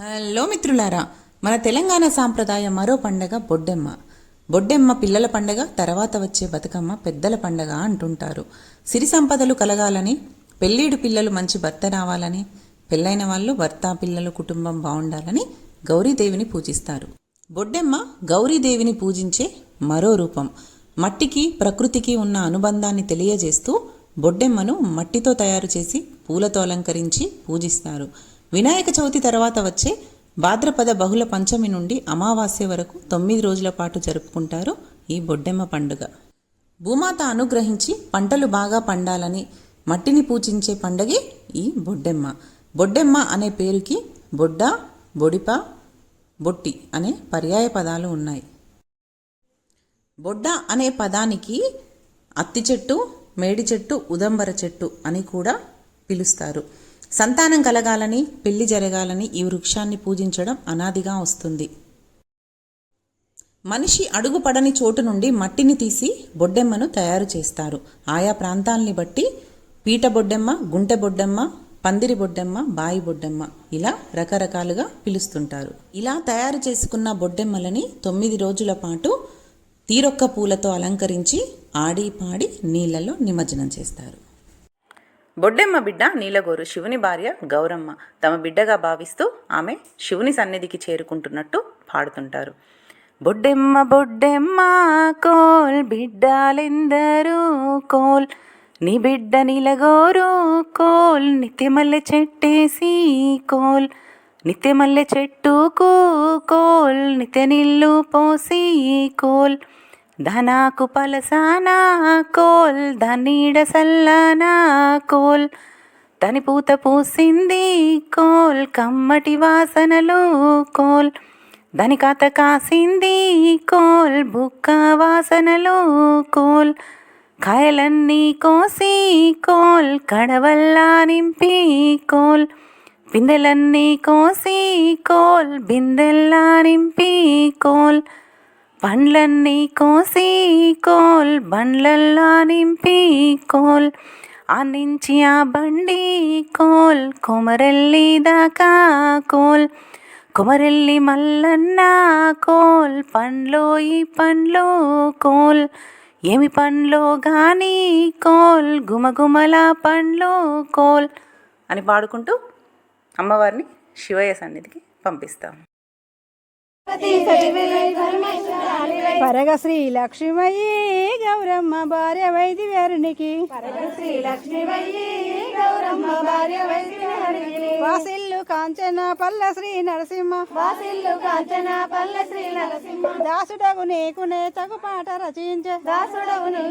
Hello మిత్రులారా మన తెలంగాణ సాంప్రదాయ మరో పండగ బొడ్డెమ్మ. బొడ్డెమ్మ పిల్లల పండగ తర్వాత వచ్చే బతుకమ్మ పెద్దల పండగ అంటుంటారు. సిరి సంపదలు కలగాలని పెళ్ళీడు పిల్లలు మంచి భర్త రావాలని పెళ్ళైన వాళ్ళు భర్త పిల్లలు కుటుంబం బాగుండాలని గౌరీదేవిని పూజిస్తారు. బొడ్డెమ్మ గౌరీదేవిని పూజించే మరో రూపం. మట్టికి ప్రకృతికి ఉన్న అనుబంధాన్ని తెలియజేస్తూ బొడ్డెమ్మను మట్టితో తయారు చేసి పూలతో అలంకరించి పూజిస్తారు. వినాయక చవితి తర్వాత వచ్చే భాద్రపద బహుళ పంచమి నుండి అమావాస్య వరకు తొమ్మిది రోజుల పాటు జరుపుకుంటారు ఈ బొడ్డెమ్మ పండుగ. భూమాత అనుగ్రహించి పంటలు బాగా పండాలని మట్టిని పూజించే పండగే ఈ బొడ్డెమ్మ. బొడ్డెమ్మ అనే పేరుకి బొడ్డ బొడిప బొట్టి అనే పర్యాయ పదాలు ఉన్నాయి. బొడ్డ అనే పదానికి అత్తి చెట్టు మేడి చెట్టు ఉదంబర చెట్టు అని కూడా పిలుస్తారు. సంతానం కలగాలని పెళ్ళి జరగాలని ఈ వృక్షాన్ని పూజించడం అనాదిగా వస్తుంది. మనిషి అడుగుపడని చోటు నుండి మట్టిని తీసి బొడ్డెమ్మను తయారు చేస్తారు. ఆయా ప్రాంతాల్ని బట్టి పీట బొడ్డెమ్మ గుంటె బొడ్డెమ్మ పందిరి బొడ్డెమ్మ బాయి బొడ్డెమ్మ ఇలా రకరకాలుగా పిలుస్తుంటారు. ఇలా తయారు చేసుకున్న బొడ్డెమ్మలని తొమ్మిది రోజుల పాటు తీరొక్క పూలతో అలంకరించి ఆడి పాడి నీళ్ళలో నిమజ్జనం చేస్తారు. బొడ్డెమ్మ బిడ్డ నీలగోరు శివుని భార్య గౌరమ్మ తమ బిడ్డగా భావిస్తూ ఆమె శివుని సన్నిధికి చేరుకుంటున్నట్టు పాడుతుంటారు. బొడ్డెమ్మ బొడ్డెమ్మ కోల్ బిడ్డలెందరూ కోల్? నీ బిడ్డ నీలగోరు కోల్ నిత్యమల్లె చెట్టేసి కోల్. నిత్యమల్లె చెట్టుకు కోల్ నిత్య నీళ్ళు పోసి కోల్. ధనాకు పలసానా కోల్ ధనీడ సల్లానా కోల్. తని పూత పూసింది కోల్ కమ్మటి వాసనలు కోల్. దాని కాత కాసింది కోల్ బుక్క వాసనలు కోల్. కాయలన్నీ కోసి కోల్ కడవల్లా నింపి కోల్. పిందెలన్నీ కోసి కోల్ బిందెల్లా నింపి కోల్. పండ్లన్నీ కోసి కోల్ బండ్లల్లా నింపి కోల్. ఆ ఆ బండి కోల్ కొమరెల్లి దాకా కోల్. కొమరెల్లి మల్లన్న కోల్ పండ్లో ఈ పండ్లో కోల్. ఏమి పండ్లో గాని కోల్ గుమగుమల పండ్లో కోల్. అని పాడుకుంటూ అమ్మవారిని శివయ్య సన్నిధికి పంపిస్తాం. పరగ శ్రీ లక్ష్మయ్యి గౌరమ్మ భార్య వైది వేరునికి శ్రీ లక్ష్మీవయ్యి గౌరమ్మ భార్య వైద్యుని వాసిల్లు కాంచన పల్ల శ్రీ నరసింహ. వాసిల్లు కాంచన పల్లె శ్రీ నరసింహ. దాసుడగు నీకు నేతకు పాట రచించే. దాసుడవును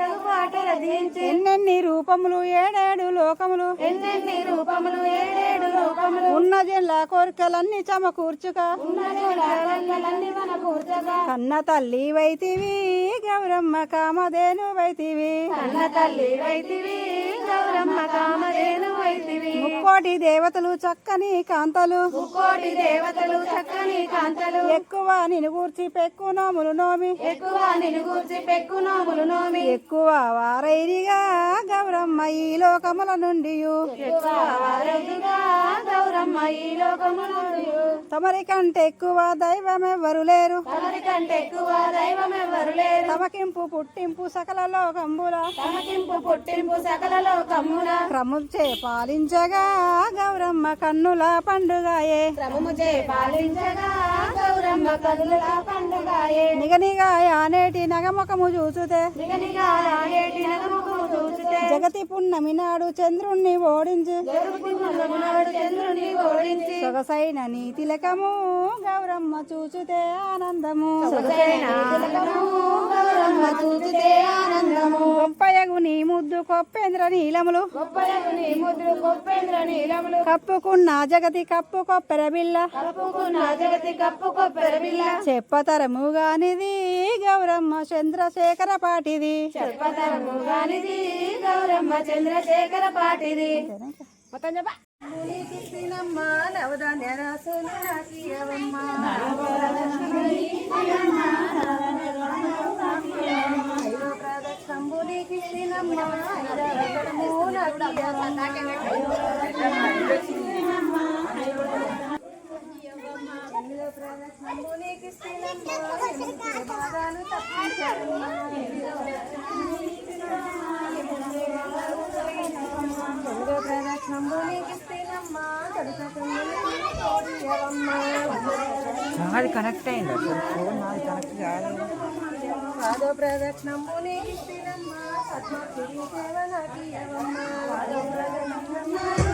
తగు పాట రచించి. ఎన్నెన్ని రూపములు ఏడేడు లోకములు. ఎన్నెన్ని రూపములు ఏడేడు రూపములు ఉన్న జన్ల కోరికలన్నీ చమకూర్చుక మన కూర్చగా కన్న తల్లి వైతివి గౌరమ్మ కామధేను వైతివి కన్న తల్లి వైతివి గౌరమ్మ కామధేను వైతివి ముక్కోటి దేవతలు చక్కని కాంతలు. ముక్కోటి దేవతలు చక్కని కాంతలు. ఎక్కువ నిన్ను గూర్చి పెక్కు నోములు నోమి. ఎక్కువ నిన్ను గూర్చి పెక్కు నోములు నోమి. ఎక్కువ వారైరిగా గౌరమ్మ ఈ లోకముల నుండి లోకములు తమరి కంటే ఎక్కువ దైవం ఎవ్వరు లేరు. తమకింపు పుట్టింపు సకల లోకంబుల తమకింపు పుట్టింపు సకల లోకమున క్రముచే పాలించగా గౌరమ్మ కన్నుల పండుగాయే. క్రమము చే పాలించగా గౌరమ్మ కదుల పండుగాయే. నిగనిగా ఆనేటి నగముఖము చూచుతే. నిగనిగా రాయేటి నగముఖము చూచితే. జగతి పున్నమి నాడు చంద్రుణ్ణి ఓడించి. ఓడించి సొగసైన నీ తిలకము గౌరమ్మ చూచుతే ఆనందము. కొప్పేంద్ర నీలములు కప్పుకున్న జగతి కప్పు కొప్పెర బిల్ల కప్పుకున్న జగతి కప్పు కొప్పెర బిల్ల చెప్పతరము గానిది గౌరమ్మ చంద్రశేఖర పాటిది. చెప్పతరము గానిది గౌరమ్మ చంద్రశేఖర పాటిది. నీకు ఇస్తేనమ్మా అది కనెక్ట్ అయింది? అసలు ఫోన్ నాది కనెక్ట్ కాదు పాదో ప్రదక్షిణము నీకు ఇస్తేనమ్మా. పద్మ సేవ నాకియవమ్మా పాదో ప్రదక్షిణము